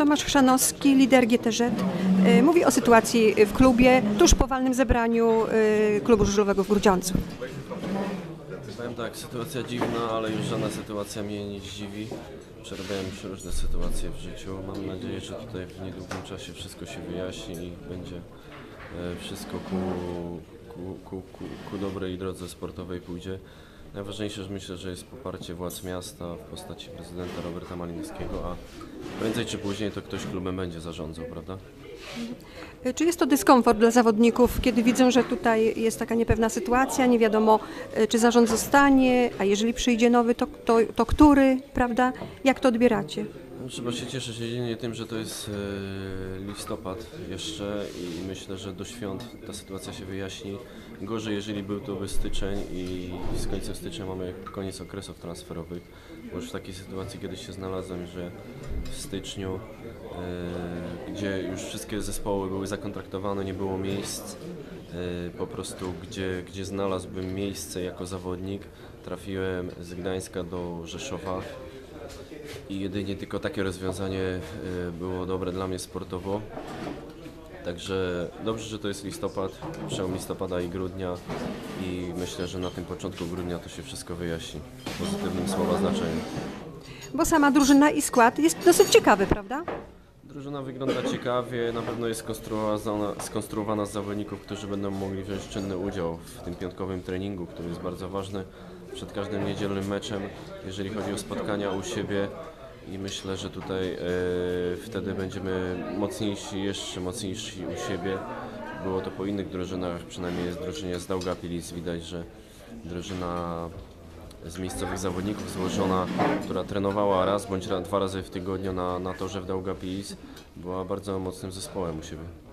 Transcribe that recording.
Tomasz Chrzanowski, lider GTZ, y, mówi o sytuacji w klubie tuż po walnym zebraniu y, klubu żużlowego w Grudziądzu. Powiem tak, sytuacja dziwna, ale już żadna sytuacja mnie nie dziwi. Przerabiałem już różne sytuacje w życiu. Mam nadzieję, że tutaj w niedługim czasie wszystko się wyjaśni i będzie e, wszystko ku, ku, ku, ku, ku dobrej drodze sportowej pójdzie. Najważniejsze, że myślę, że jest poparcie władz miasta w postaci prezydenta Roberta Malinowskiego, a prędzej czy później to ktoś klubem będzie zarządzał, prawda? Y, Czy jest to dyskomfort dla zawodników, kiedy widzą, że tutaj jest taka niepewna sytuacja, nie wiadomo y, czy zarząd zostanie, a jeżeli przyjdzie nowy, to, to, to który, prawda? Jak to odbieracie? Trzeba się cieszyć jedynie tym, że to jest e, listopad jeszcze i myślę, że do świąt ta sytuacja się wyjaśni. Gorzej, jeżeli był to styczeń i z końcem stycznia mamy koniec okresów transferowych, bo już w takiej sytuacji kiedyś się znalazłem, że w styczniu, e, gdzie już wszystkie zespoły były zakontraktowane, nie było miejsc, e, po prostu gdzie, gdzie znalazłbym miejsce jako zawodnik, trafiłem z Gdańska do Rzeszowa, i jedynie tylko takie rozwiązanie y, było dobre dla mnie sportowo. Także dobrze, że to jest listopad, przełom listopada i grudnia i myślę, że na tym początku grudnia to się wszystko wyjaśni w pozytywnym słowa znaczeniu. Bo sama drużyna i skład jest dosyć ciekawy, prawda? Drużyna wygląda ciekawie, na pewno jest skonstruowana, skonstruowana z zawodników, którzy będą mogli wziąć czynny udział w tym piątkowym treningu, który jest bardzo ważny przed każdym niedzielnym meczem, jeżeli chodzi o spotkania u siebie i myślę, że tutaj e, wtedy będziemy mocniejsi, jeszcze mocniejsi u siebie. Było to po innych drużynach, przynajmniej jest drużynie z Daugavpils widać, że drużyna z miejscowych zawodników złożona, która trenowała raz bądź dwa razy w tygodniu na, na torze w Daugavpils, była bardzo mocnym zespołem u siebie.